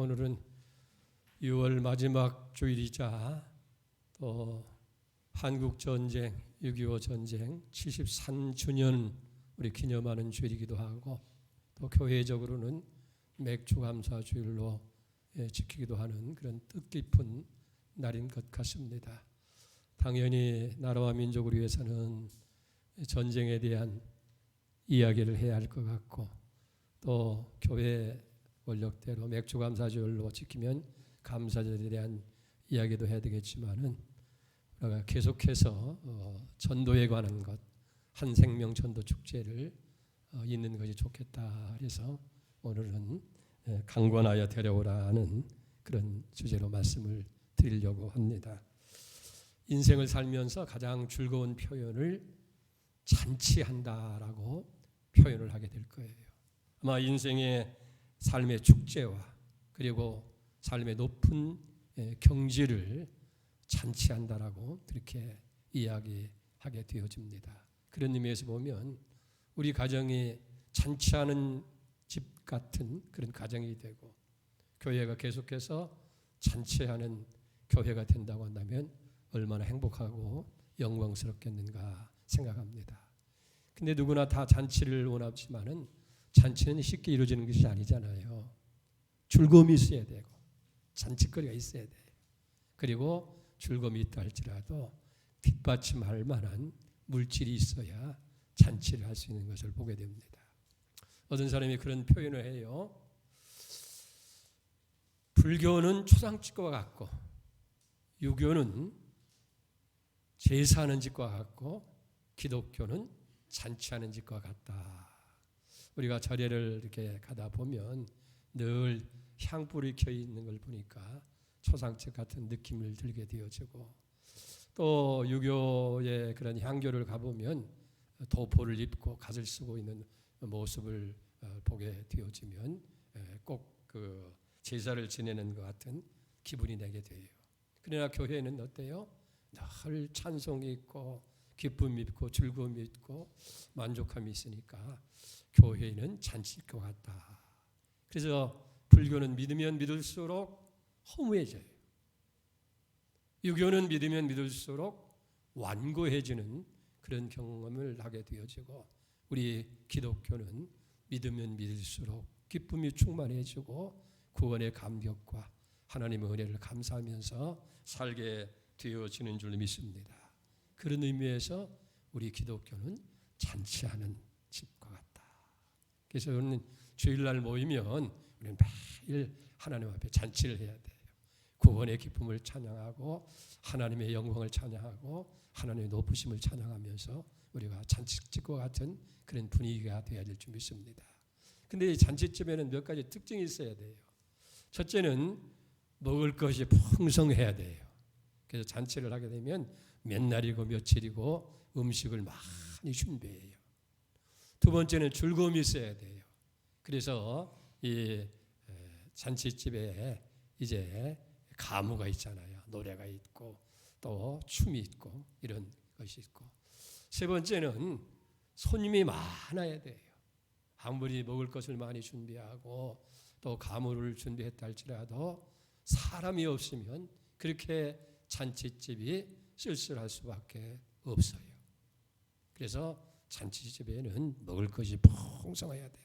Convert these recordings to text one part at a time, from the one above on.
오늘은 6월 마지막 주일이자 또 한국 전쟁, 6.25 전쟁 73주년 우리 기념하는 주일이기도 하고 또 교회적으로는 맥주 감사 주일로 예, 지키기도 하는 그런 뜻깊은 날인 것 같습니다. 당연히 나라와 민족을 위해서는 전쟁에 대한 이야기를 해야 할 것 같고 또 교회 원력대로 맥주 감사주일로 지키면 감사절에 대한 이야기도 해야 되겠지만은 우리가 계속해서 어, 전도에 관한 것, 한 생명 전도 축제를 어, 있는 것이 좋겠다. 그래서 오늘은 예, 강권하여 데려오라는 그런 주제로 말씀을 드리려고 합니다. 인생을 살면서 가장 즐거운 표현을 잔치한다라고 표현을 하게 될 거예요. 아마 인생의 삶의 축제와 그리고 삶의 높은 예, 경지를 잔치한다라고 그렇게 이야기하게 되어집니다. 그런 의미에서 보면 우리 가정이 잔치하는 집 같은 그런 가정이 되고 교회가 계속해서 잔치하는 교회가 된다고 한다면 얼마나 행복하고 영광스럽겠는가 생각합니다. 근데 누구나 다 잔치를 원하지만은 잔치는 쉽게 이루어지는 것이 아니잖아요. 즐거움이 있어야 되고 잔치거리가 있어야 돼요. 그리고 즐거움이 있다 할지라도 뒷받침할 만한 물질이 있어야 잔치를 할 수 있는 것을 보게 됩니다. 어떤 사람이 그런 표현을 해요. 불교는 초상집과 같고 유교는 제사하는 집과 같고 기독교는 잔치하는 집과 같다. 우리가 절에를 이렇게 가다 보면 늘 향불이 켜 있는 걸 보니까 초상집 같은 느낌을 들게 되어지고 또 유교의 그런 향교를 가보면 도포를 입고 갓을 쓰고 있는 모습을 어, 보게 되어지면 꼭 그 제사를 지내는 것 같은 기분이 내게 돼요. 그러나 교회는 어때요? 늘 찬송이 있고 기쁨이 있고 즐거움이 있고 만족함이 있으니까 교회는 잔치일 것 같다. 그래서 불교는 믿으면 믿을수록 허무해져요. 유교는 믿으면 믿을수록 완고해지는 그런 경험을 하게 되어지고 우리 기독교는 믿으면 믿을수록 기쁨이 충만해지고 구원의 감격과 하나님의 은혜를 감사하면서 살게 되어지는 줄 믿습니다. 그런 의미에서 우리 기독교는 잔치하는 집과 같다. 그래서 우리는 주일날 모이면 우리는 매일 하나님 앞에 잔치를 해야 돼요. 구원의 기쁨을 찬양하고 하나님의 영광을 찬양하고 하나님의 높으심을 찬양하면서 우리가 잔치집과 같은 그런 분위기가 되어야 될 줄 믿습니다. 근데 이 잔치집에는 몇 가지 특징이 있어야 돼요. 첫째는 먹을 것이 풍성해야 돼요. 그래서 잔치를 하게 되면 몇 날이고 며칠이고 음식을 많이 준비해요. 두 번째는 즐거움이 있어야 돼요. 그래서 이 잔치집에 이제 가무가 있잖아요. 노래가 있고 또 춤이 있고 이런 것이 있고 세 번째는 손님이 많아야 돼요. 아무리 먹을 것을 많이 준비하고 또 가무를 준비했다 할지라도 사람이 없으면 그렇게 잔치집이 쓸쓸할 수밖에 없어요. 그래서 잔치집에는 먹을 것이 풍성해야 되고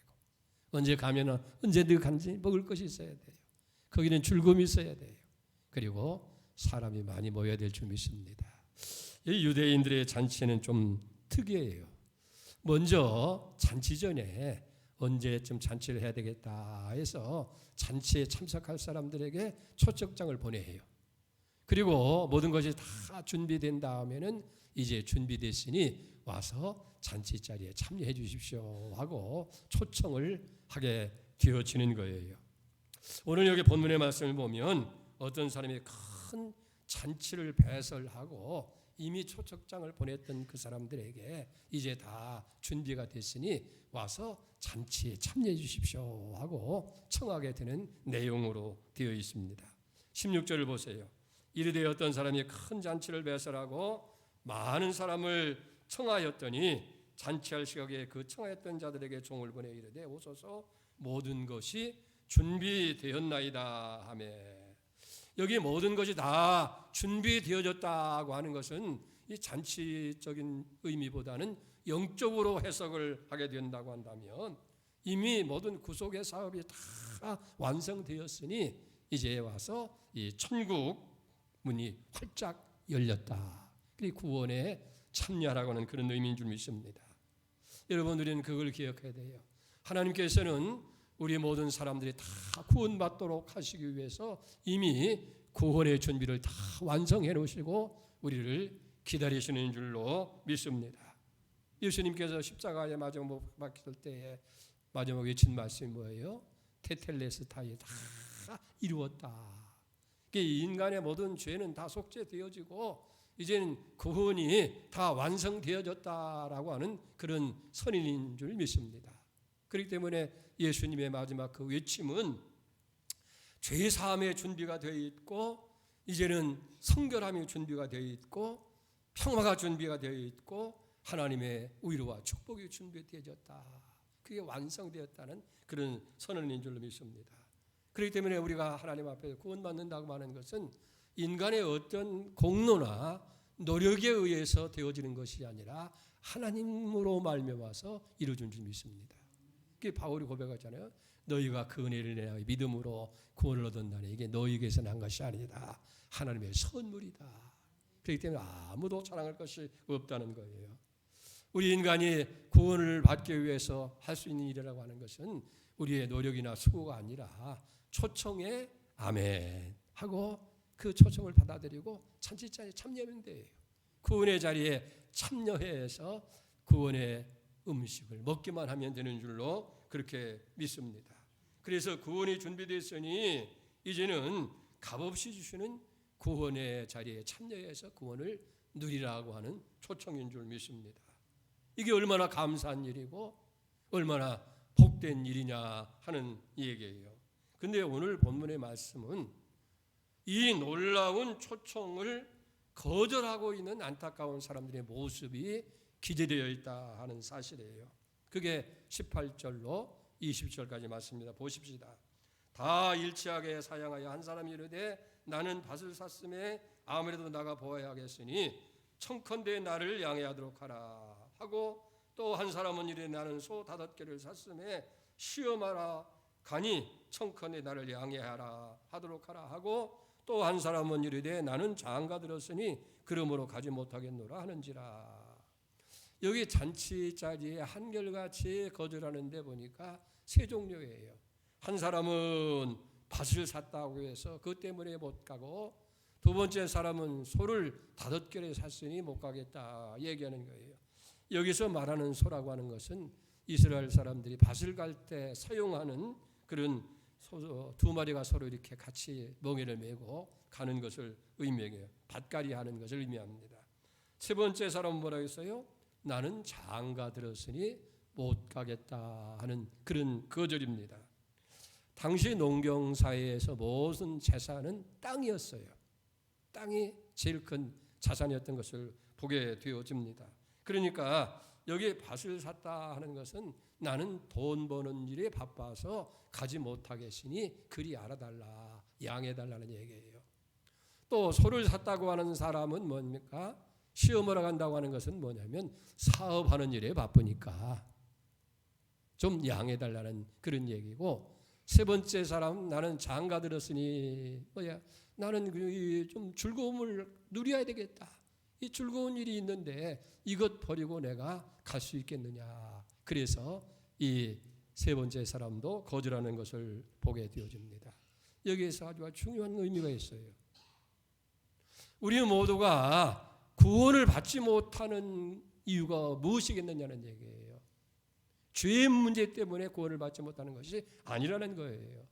언제 가면은 언제든 간지 먹을 것이 있어야 돼요. 거기는 즐거움이 있어야 돼요. 그리고 사람이 많이 모여야 될 줄 믿습니다. 이 유대인들의 잔치는 좀 특이해요. 먼저 잔치 전에 언제쯤 잔치를 해야 되겠다 해서 잔치에 참석할 사람들에게 초청장을 보내요. 그리고 모든 것이 다 준비된 다음에는 이제 준비됐으니 와서 잔치 자리에 참여해 주십시오 하고 초청을 하게 되어지는 거예요. 오늘 여기 본문의 말씀을 보면 어떤 사람이 큰 잔치를 배설하고 이미 초청장을 보냈던 그 사람들에게 이제 다 준비가 됐으니 와서 잔치에 참여해 주십시오 하고 청하게 되는 내용으로 되어 있습니다. 16절을 보세요. 이르되 어떤 사람이 큰 잔치를 배설하고 많은 사람을 청하였더니 잔치할 시각에 그 청하였던 자들에게 종을 보내 이르되 오소서 모든 것이 준비되었나이다 하며 여기 모든 것이 다 준비되어졌다고 하는 것은 이 잔치적인 의미보다는 영적으로 해석을 하게 된다고 한다면 이미 모든 구속의 사업이 다 완성되었으니 이제 와서 이 천국 문이 활짝 열렸다. 그 구원에 참여하라고 하는 그런 의미인 줄 믿습니다. 여러분 우리는 그걸 기억해야 돼요. 하나님께서는 우리 모든 사람들이 다 구원받도록 하시기 위해서 이미 구원의 준비를 다 완성해 놓으시고 우리를 기다리시는 줄로 믿습니다. 예수님께서 십자가에 마지막 못 박힐 때에 마지막 외친 말씀이 뭐예요? 테텔레스타에 다 이루었다. 인간의 모든 죄는 다 속죄되어지고 이제는 구원이 다 완성되어졌다라고 하는 그런 선인인 줄 믿습니다. 그렇기 때문에 예수님의 마지막 그 외침은 죄 사함의 준비가 되어 있고 이제는 성결함의 준비가 되어 있고 평화가 준비가 되어 있고 하나님의 위로와 축복이 준비되어졌다. 그게 완성되었다는 그런 선언인 줄로 믿습니다. 그렇기 때문에 우리가 하나님 앞에 구원받는다고 하는 것은 인간의 어떤 공로나 노력에 의해서 되어지는 것이 아니라 하나님으로 말미암아서 이루어진 줄 믿습니다. 그게 바울이 고백하잖아요. 너희가 그 은혜를 내어 믿음으로 구원을 얻었다니 이게 너희에게서 난 것이 아니다. 하나님의 선물이다. 그렇기 때문에 아무도 자랑할 것이 없다는 거예요. 우리 인간이 구원을 받기 위해서 할 수 있는 일이라고 하는 것은 우리의 노력이나 수고가 아니라 초청에 아멘 하고 그 초청을 받아들이고 찬치자에 참여하면 돼요. 구원의 자리에 참여해서 구원의 음식을 먹기만 하면 되는 줄로 그렇게 믿습니다. 그래서 구원이 준비됐으니 이제는 값없이 주시는 구원의 자리에 참여해서 구원을 누리라고 하는 초청인 줄 믿습니다. 이게 얼마나 감사한 일이고 얼마나 복된 일이냐 하는 얘기예요. 근데 오늘 본문의 말씀은 이 놀라운 초청을 거절하고 있는 안타까운 사람들의 모습이 기재되어 있다 하는 사실이에요. 그게 18절로 20절까지 말씀입니다. 보십시다. 다 일치하게 사양하여 한 사람이 이르되 나는 밭을 샀음에 아무래도 나가 보아야겠으니 청컨대 나를 양해하도록 하라 하고 또 한 사람은 이르되 나는 소 다섯 개를 샀음에 시험하라 가니 청컨대 나를 양해하라 하도록 하라 하고 또 한 사람은 이르되 나는 장가 들었으니 그러므로 가지 못하겠노라 하는지라 여기 잔치 자리에 한결같이 거절하는데 보니까 세 종류예요. 한 사람은 밭을 샀다고 해서 그 때문에 못 가고 두 번째 사람은 소를 다섯 개를 샀으니 못 가겠다 얘기하는 거예요. 여기서 말하는 소라고 하는 것은 이스라엘 사람들이 밭을 갈 때 사용하는 그런 소, 두 마리가 서로 이렇게 같이 멍에를 메고 가는 것을 의미해요. 밭갈이 하는 것을 의미합니다. 세 번째 사람은 뭐라고 했어요? 나는 장가 들었으니 못 가겠다 하는 그런 거절입니다. 당시 농경 사회에서 모든 재산은 땅이었어요. 땅이 제일 큰 자산이었던 것을 보게 되어집니다. 그러니까 여기 밭을 샀다 하는 것은 나는 돈 버는 일에 바빠서 가지 못하겠으니 그리 알아달라 양해달라는 얘기예요. 또 소를 샀다고 하는 사람은 뭡니까? 시험을 간다고 하는 것은 뭐냐면 사업하는 일에 바쁘니까 좀 양해달라는 그런 얘기고 세 번째 사람 나는 장가 들었으니 뭐야 나는 그좀 즐거움을 누려야 되겠다. 이 즐거운 일이 있는데 이것 버리고 내가 갈 수 있겠느냐. 그래서 이 세 번째 사람도 거절하는 것을 보게 되어집니다. 여기에서 아주 중요한 의미가 있어요. 우리 모두가 구원을 받지 못하는 이유가 무엇이겠느냐는 얘기예요. 죄의 문제 때문에 구원을 받지 못하는 것이 아니라는 거예요.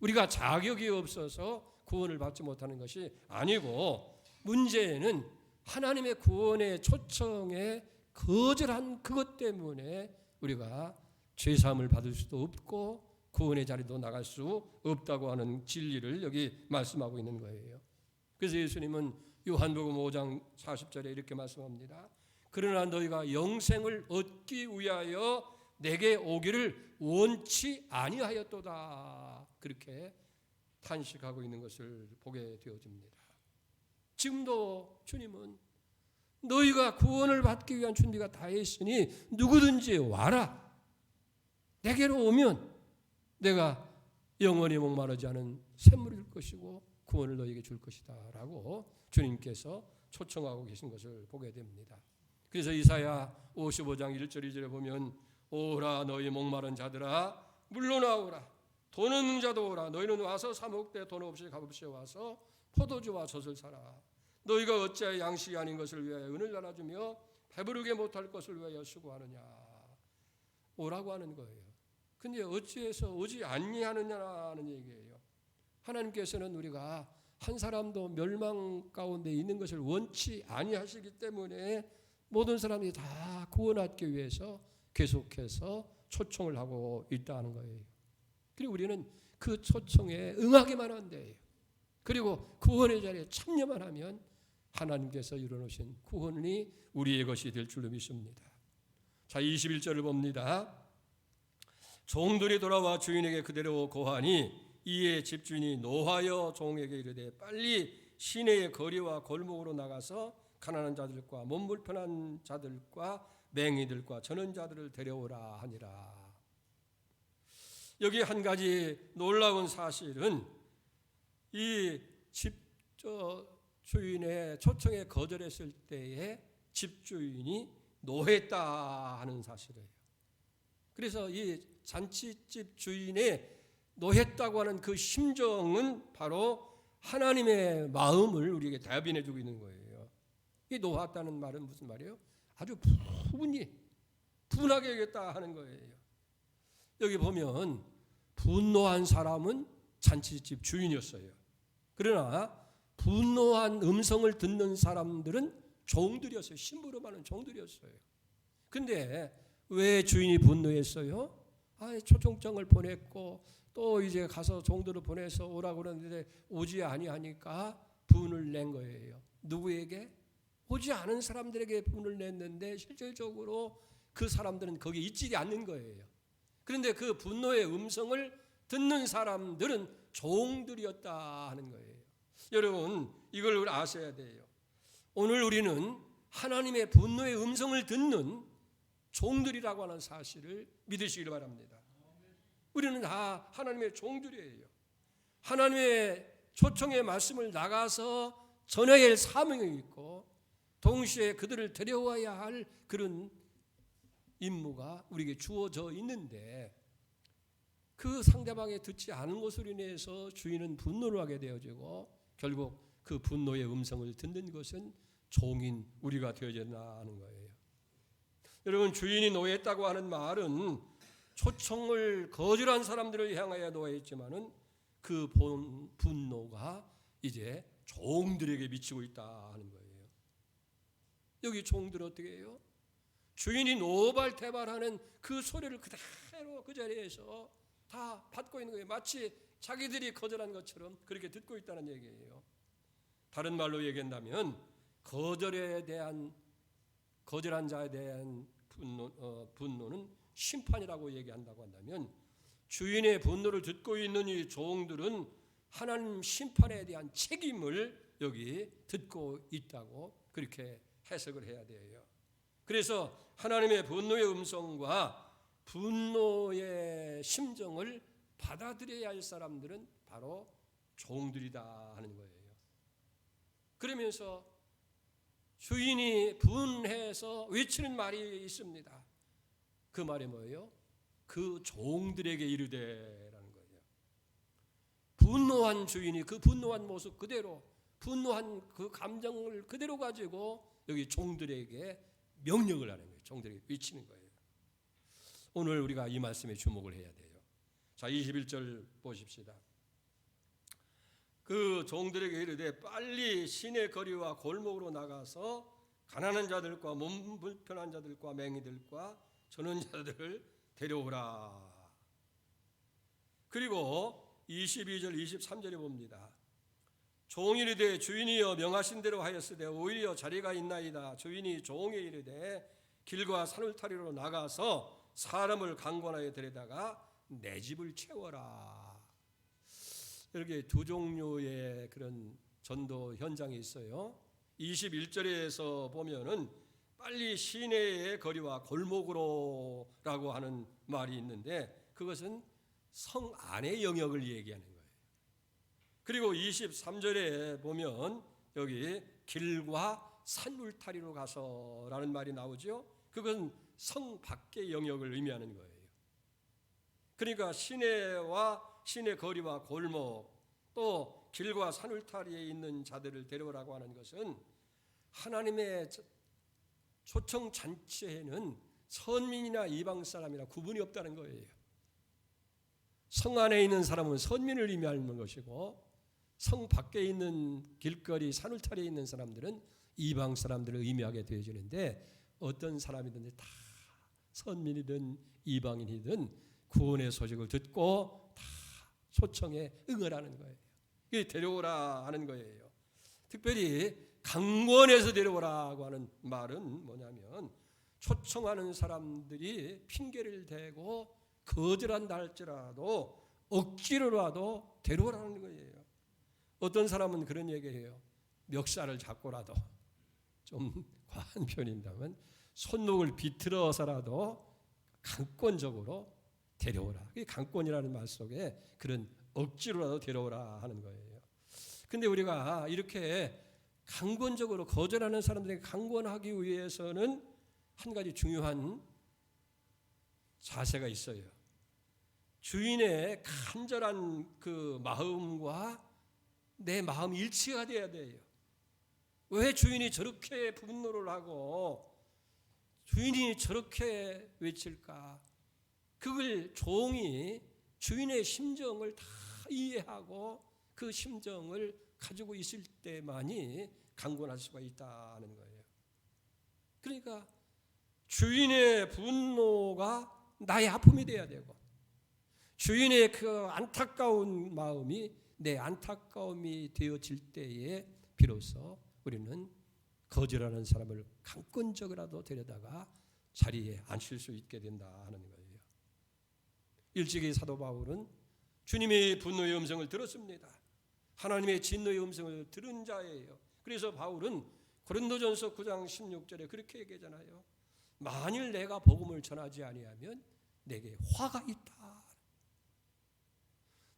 우리가 자격이 없어서 구원을 받지 못하는 것이 아니고 문제는 하나님의 구원의 초청에 거절한 그것 때문에 우리가 죄 사함을 받을 수도 없고 구원의 자리도 나갈 수 없다고 하는 진리를 여기 말씀하고 있는 거예요. 그래서 예수님은 요한복음 5장 40절에 이렇게 말씀합니다. 그러나 너희가 영생을 얻기 위하여 내게 오기를 원치 아니하였도다. 그렇게 탄식하고 있는 것을 보게 되어집니다. 지금도 주님은 너희가 구원을 받기 위한 준비가 다 했으니 누구든지 와라. 내게로 오면 내가 영원히 목마르지 않은 샘물을 줄 것이고 구원을 너희에게 줄 것이다 라고 주님께서 초청하고 계신 것을 보게 됩니다. 그래서 이사야 55장 1절 2절에 보면 오라 너희 목마른 자들아 물러나오라 돈 없는 자도 오라 너희는 와서 사목대 돈 없이 값없이 와서 포도주와 젖을 사라 너희가 어찌하여 양식이 아닌 것을 위하여 은을 나눠주며 배부르게 못할 것을 위하여 수고하느냐 오라고 하는 거예요. 근데 어찌해서 오지 않니하느냐는 얘기예요. 하나님께서는 우리가 한 사람도 멸망 가운데 있는 것을 원치 아니하시기 때문에 모든 사람이 다 구원하기 위해서 계속해서 초청을 하고 있다는 거예요. 그리고 우리는 그 초청에 응하기만 돼요. 그리고 구원의 자리에 참여만 하면 하나님께서 이루어놓으신 구원이 우리의 것이 될 줄로 믿습니다. 자, 21절을 봅니다. 종들이 돌아와 주인에게 그대로 고하니 이에 집주인이 노하여 종에게 이르되 빨리 시내의 거리와 골목으로 나가서 가난한 자들과 몸 불편한 자들과 맹이들과 저는 자들을 데려오라 하니라. 여기 한 가지 놀라운 사실은 이 집 주인의 초청에 거절했을 때에 집주인이 노했다 하는 사실이에요. 그래서 이 잔치집 주인의 노했다고 하는 그 심정은 바로 하나님의 마음을 우리에게 대변해 주고 있는 거예요. 이 노했다는 말은 무슨 말이에요? 아주 부분이 분하게 여겼다 하는 거예요. 여기 보면 분노한 사람은 잔치집 주인이었어요. 그러나 분노한 음성을 듣는 사람들은 종들이었어요. 심부름하는 종들이었어요. 근데 왜 주인이 분노했어요? 아, 초청장을 보냈고 또 이제 가서 종들을 보내서 오라고 그러는데 오지 아니하니까 분을 낸 거예요. 누구에게? 오지 않은 사람들에게 분을 냈는데 실질적으로 그 사람들은 거기 있지 않는 거예요. 그런데 그 분노의 음성을 듣는 사람들은 종들이었다 하는 거예요. 여러분, 이걸 아셔야 돼요. 오늘 우리는 하나님의 분노의 음성을 듣는 종들이라고 하는 사실을 믿으시길 바랍니다. 우리는 다 하나님의 종들이에요. 하나님의 초청의 말씀을 나가서 전해야 할 사명이 있고 동시에 그들을 데려와야 할 그런 임무가 우리에게 주어져 있는데 그 상대방이 듣지 않은 것으로 인해서 주인은 분노를 하게 되어지고 결국 그 분노의 음성을 듣는 것은 종인 우리가 되어졌나 하는 거예요. 여러분 주인이 노했다고 하는 말은 초청을 거절한 사람들을 향하여 노했지만은 그 분노가 이제 종들에게 미치고 있다 하는 거예요. 여기 종들 어떻게 해요? 주인이 노발대발하는 그 소리를 그대로 그 자리에서 다 받고 있는 거예요. 마치 자기들이 거절한 것처럼 그렇게 듣고 있다는 얘기예요. 다른 말로 얘기한다면 거절에 대한 거절한 자에 대한 분노, 어, 분노는 심판이라고 얘기한다고 한다면 주인의 분노를 듣고 있는 이 종들은 하나님 심판에 대한 책임을 여기 듣고 있다고 그렇게 해석을 해야 돼요. 그래서 하나님의 분노의 음성과 분노의 심정을 받아들여야 할 사람들은 바로 종들이다 하는 거예요. 그러면서 주인이 분해서 외치는 말이 있습니다. 그 말이 뭐예요? 그 종들에게 이르되라는 거예요. 분노한 주인이 그 분노한 모습 그대로 분노한 그 감정을 그대로 가지고 여기 종들에게 명령을 하는 거예요. 종들에게 외치는 거예요. 오늘 우리가 이 말씀에 주목을 해야 돼요. 자, 21절 보십시다. 그 종들에게 이르되 빨리 시내 거리와 골목으로 나가서 가난한 자들과 몸 불편한 자들과 맹이들과 저는 자들을 데려오라. 그리고 22절 23절에 봅니다. 종이 이르되 주인이여 명하신 대로 하였으되 오히려 자리가 있나이다. 주인이 종에 이르되 길과 산울타리로 나가서 사람을 강권하여 데려다가 내 집을 채워라. 이렇게 두 종류의 그런 전도 현장이 있어요. 21절에서 보면은 빨리 시내의 거리와 골목으로라고 하는 말이 있는데 그것은 성 안의 영역을 얘기하는 거예요. 그리고 23절에 보면 여기 길과 산울타리로 가서라는 말이 나오죠. 그건 성 밖의 영역을 의미하는 거예요. 그러니까 시내와 시내 거리와 골목 또 길과 산 울타리에 있는 자들을 데려오라고 하는 것은 하나님의 초청 잔치에는 선민이나 이방 사람이나 구분이 없다는 거예요. 성 안에 있는 사람은 선민을 의미하는 것이고 성 밖에 있는 길거리 산 울타리에 있는 사람들은 이방 사람들을 의미하게 되어지는데 어떤 사람이든지 다 선민이든 이방인이든 구원의 소식을 듣고 다 초청에 응을 하는 거예요. 데려오라 하는 거예요. 특별히 강권에서 데려오라고 하는 말은 뭐냐면 초청하는 사람들이 핑계를 대고 거절한다 할지라도 억지로라도 데려오라는 거예요. 어떤 사람은 그런 얘기해요. 멱살을 잡고라도 좀 과한 편인다면 손목을 비틀어서라도 강권적으로 데려오라. 그 강권이라는 말 속에 그런 억지로라도 데려오라 하는 거예요. 근데 우리가 이렇게 강권적으로 거절하는 사람들에게 강권하기 위해서는 한 가지 중요한 자세가 있어요. 주인의 간절한 그 마음과 내 마음이 일치가 돼야 돼요. 왜 주인이 저렇게 분노를 하고 주인이 저렇게 외칠까? 그걸 종이 주인의 심정을 다 이해하고 그 심정을 가지고 있을 때만이 강권할 수가 있다는 거예요. 그러니까 주인의 분노가 나의 아픔이 돼야 되고 주인의 그 안타까운 마음이 내 안타까움이 되어질 때에 비로소 우리는 거절하는 사람을 강권적이라도 데려다가 자리에 앉힐 수 있게 된다 하는 거예요. 일찍이 사도 바울은 주님의 분노의 음성을 들었습니다. 하나님의 진노의 음성을 들은 자예요. 그래서 바울은 고린도전서 9장 16절에 그렇게 얘기하잖아요. 만일 내가 복음을 전하지 아니하면 내게 화가 있다.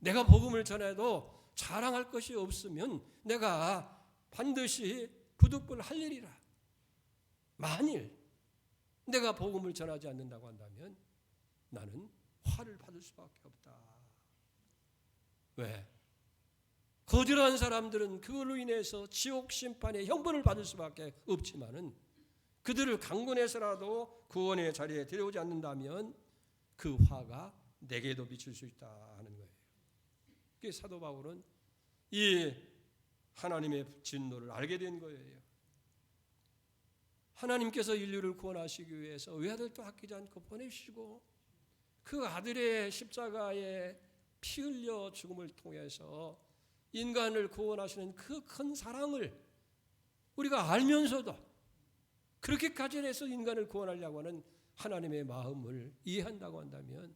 내가 복음을 전해도 자랑할 것이 없으면 내가 반드시 부득불 할 일이라. 만일 내가 복음을 전하지 않는다고 한다면 나는 화를 받을 수밖에 없다. 왜? 거절한 사람들은 그걸로 인해서 지옥 심판의 형벌을 받을 수밖에 없지만은 그들을 강권해서라도 구원의 자리에 데려오지 않는다면 그 화가 내게도 미칠 수 있다 하는 거예요. 그 사도 바울은 이 하나님의 진노를 알게 된 거예요. 하나님께서 인류를 구원하시기 위해서 외아들도 아끼지 않고 보내시고 그 아들의 십자가에 피 흘려 죽음을 통해서 인간을 구원하시는 그 큰 사랑을 우리가 알면서도 그렇게까지 해서 인간을 구원하려고 하는 하나님의 마음을 이해한다고 한다면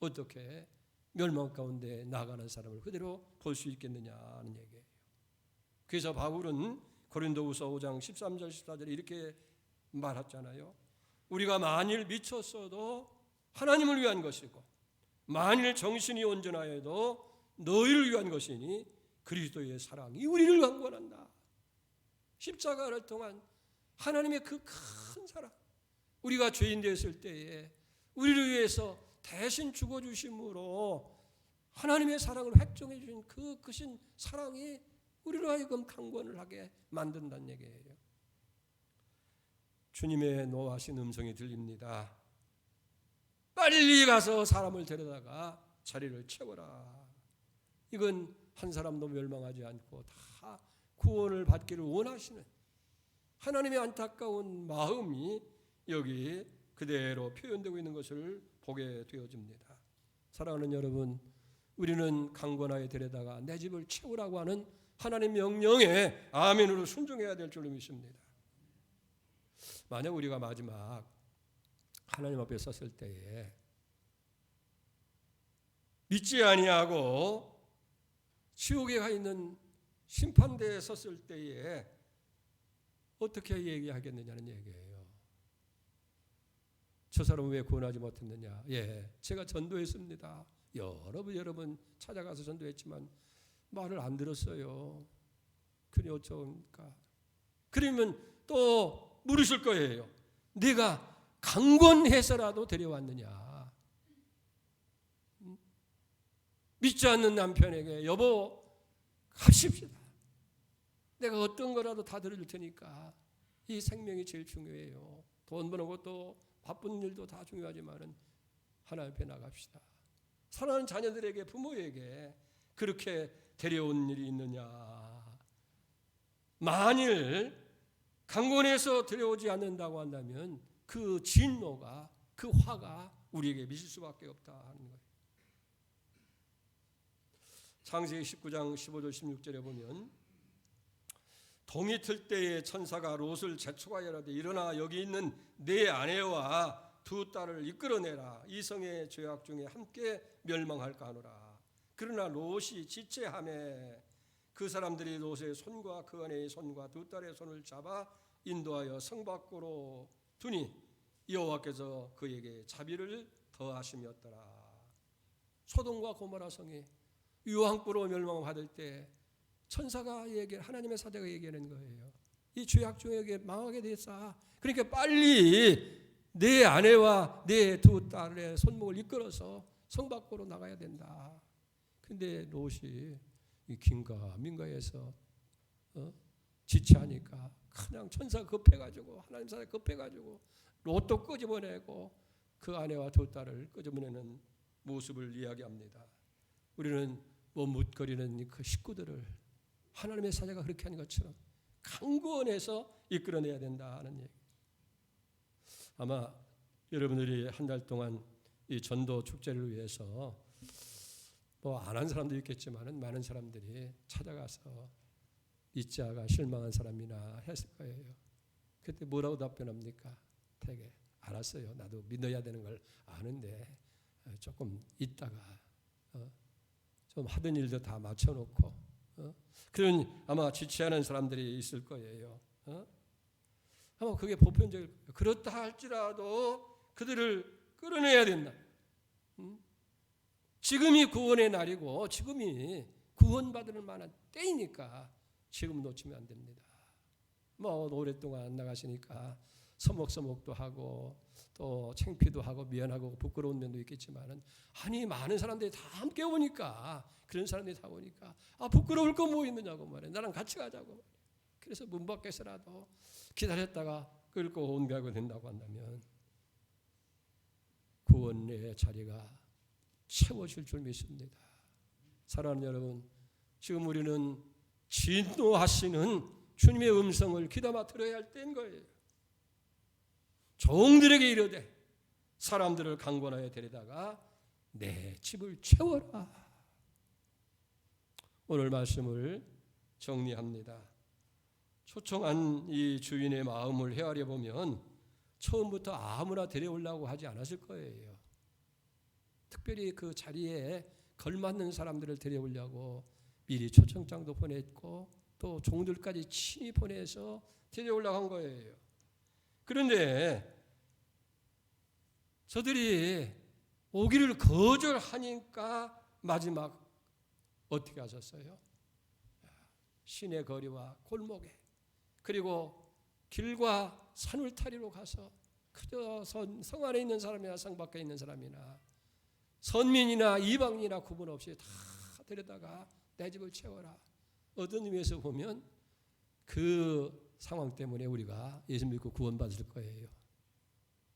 어떻게 멸망 가운데 나가는 사람을 그대로 볼 수 있겠느냐는 얘기예요. 그래서 바울은 고린도후서 5장 13절 14절에 이렇게 말했잖아요. 우리가 만일 미쳤어도 하나님을 위한 것이고 만일 정신이 온전하여도 너희를 위한 것이니 그리스도의 사랑이 우리를 강권한다. 십자가를 통한 하나님의 그 큰 사랑. 우리가 죄인 되었을 때에 우리를 위해서 대신 죽어 주심으로 하나님의 사랑을 획정해 주신 그 크신 사랑이 우리로 하여금 강권을 하게 만든다는 얘기예요. 주님의 노하신 음성이 들립니다. 빨리 가서 사람을 데려다가 자리를 채워라. 이건 한 사람도 멸망하지 않고 다 구원을 받기를 원하시는 하나님의 안타까운 마음이 여기 그대로 표현되고 있는 것을 보게 되어집니다. 사랑하는 여러분, 우리는 강권하에 데려다가 내 집을 채우라고 하는 하나님 명령에 아멘으로 순종해야 될 줄로 믿습니다. 만약 우리가 마지막 하나님 앞에 섰을 때에 믿지 아니하고 지옥에 가 있는 심판대에 섰을 때에 어떻게 얘기하겠느냐는 얘기예요. 저 사람 왜 구원하지 못했느냐? 예, 제가 전도했습니다. 여러 번 여러 번 찾아가서 전도했지만 말을 안 들었어요. 그니 어쩌니까? 그러면 또 물으실 거예요. 네가 강권해서라도 데려왔느냐? 음? 믿지 않는 남편에게 여보 갑시다. 내가 어떤 거라도 다 들어줄 테니까 이 생명이 제일 중요해요. 돈 버는 것도 바쁜 일도 다 중요하지만은 하나님 앞에 나갑시다. 사랑하는 자녀들에게 부모에게 그렇게 데려온 일이 있느냐? 만일 강권해서 데려오지 않는다고 한다면 그 진노가 그 화가 우리에게 미칠 수밖에 없다 하는 거예요. 창세기 19장 15절 16절에 보면 동이 틀 때에 천사가 롯을 재촉하여 이르되 일어나 여기 있는 내 아내와 두 딸을 이끌어내라 이 성의 죄악 중에 함께 멸망할까 하노라 그러나 롯이 지체함에 그 사람들이 롯의 손과 그 아내의 손과 두 딸의 손을 잡아 인도하여 성 밖으로 두니 여호와께서 그에게 자비를 더하심이었더라 소돔과 고모라 성이 유황불로 멸망받을 때 천사가 얘기 하나님의 사자가 얘기하는 거예요. 이 죄악 중에게 망하게 됐어. 그러니까 빨리 내 아내와 내 두 딸의 손목을 이끌어서 성 밖으로 나가야 된다. 근데 롯이 이 긴가 민가에서 어? 지체하니까 그냥 천사 급해가지고 하나님 사자 급해가지고 롯도 끄집어내고 그 아내와 두 딸을 끄집어내는 모습을 이야기합니다. 우리는 머뭇거리는 그 식구들을 하나님의 사자가 그렇게 하는 것처럼 강구원해서 이끌어내야 된다는 얘기. 아마 여러분들이 한 달 동안 이 전도 축제를 위해서 뭐 안 한 사람도 있겠지만은 많은 사람들이 찾아가서 이 자가 실망한 사람이나 했을 거예요. 그때 뭐라고 답변합니까? 되게 알았어요. 나도 믿어야 되는 걸 아는데 조금 있다가 어, 좀 하던 일도 다 맞춰놓고 어? 그런 아마 지체하는 사람들이 있을 거예요. 어? 아마 그게 보편적일. 그렇다 할지라도 그들을 끌어내야 된다. 음? 지금이 구원의 날이고 지금이 구원받을 만한 때이니까 지금 놓치면 안 됩니다. 뭐 오랫동안 나가시니까 서먹서먹도 하고 또 창피도 하고 미안하고 부끄러운 면도 있겠지만은 아니 많은 사람들이 다 함께 오니까 그런 사람들이 다 오니까 아 부끄러울 거 뭐 있느냐고 말해 나랑 같이 가자고 그래서 문 밖에서라도 기다렸다가 끌고 온가고 된다고 한다면 구원의 자리가 채워질 줄 믿습니다. 사랑하는 여러분 지금 우리는 진노하시는 주님의 음성을 귀담아 들어야 할 때인 거예요 종들에게 이르되 사람들을 강권하여 데려다가 내 집을 채워라. 오늘 말씀을 정리합니다. 초청한 이 주인의 마음을 헤아려 보면 처음부터 아무나 데려오려고 하지 않았을 거예요. 특별히 그 자리에 걸맞는 사람들을 데려오려고 미리 초청장도 보냈고 또 종들까지 친히 보내서 데려오려고 한 거예요. 그런데 저들이 오기를 거절하니까 마지막 어떻게 하셨어요? 시내 거리와 골목에 그리고 길과 산울타리로 가서 그저 성, 성 안에 있는 사람이나 성 밖에 있는 사람이나 선민이나 이방인이나 구분 없이 다 데려다가 내 집을 채워라. 어떤 의미에서 보면 그 상황 때문에 우리가 예수 믿고 구원받을 거예요.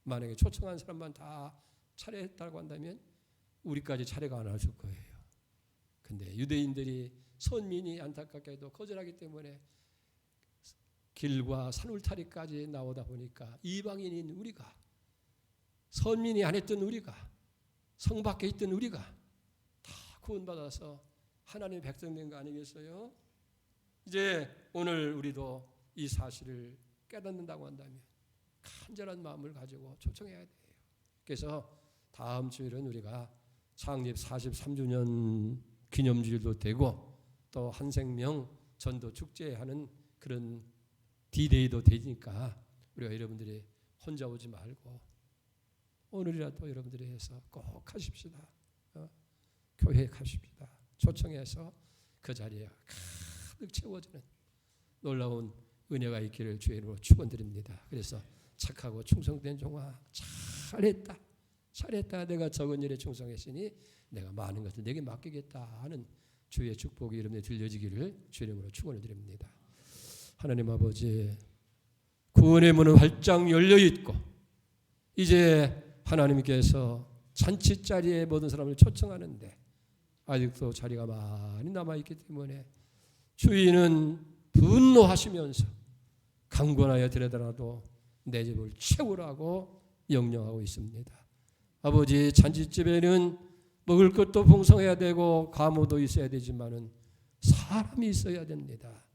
만약에 초청한 사람만 다 차례했다고 한다면 우리까지 차례가 안 왔을 거예요. 근데 유대인들이 선민이 안타깝게도 거절하기 때문에 길과 산울타리까지 나오다 보니까 이방인인 우리가 선민이 안 했던 우리가 성 밖에 있던 우리가 다 구원받아서 하나님의 백성 된 거 아니겠어요? 이제 오늘 우리도 이 사실을 깨닫는다고 한다면 간절한 마음을 가지고 초청해야 돼요. 그래서 다음 주일은 우리가 창립 43주년 기념주일도 되고 또 한생명 전도 축제하는 그런 디데이도 되니까 우리가 여러분들이 혼자 오지 말고 오늘이라도 여러분들이 해서 꼭 하십시다. 어? 교회에 가십시다. 초청해서 그 자리에 가득 채워지는 놀라운 은혜가 있기를 주의 이름으로 축원드립니다. 그래서 착하고 충성된 종아 잘했다. 잘했다. 내가 적은 일에 충성했으니 내가 많은 것을 내게 맡기겠다 하는 주의 축복이 이름에 들려지기를 주의 이름으로 축원을 드립니다. 하나님 아버지 구원의 문은 활짝 열려 있고 이제 하나님께서 잔치 자리에 모든 사람을 초청하는데 아직도 자리가 많이 남아 있기 때문에 주인은 분노하시면서 강권하여 들여다라도 내 집을 채우라고 명령하고 있습니다. 아버지 잔치집에는 먹을 것도 풍성해야 되고 가무도 있어야 되지만은 사람이 있어야 됩니다.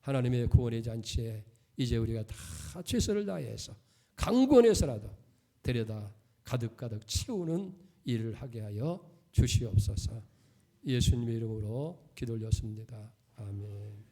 하나님의 구원의 잔치에 이제 우리가 다 최선을 다해서 강권해서라도 데려다 가득가득 채우는 일을 하게 하여 주시옵소서. 예수님의 이름으로 기도 올렸습니다. 아멘.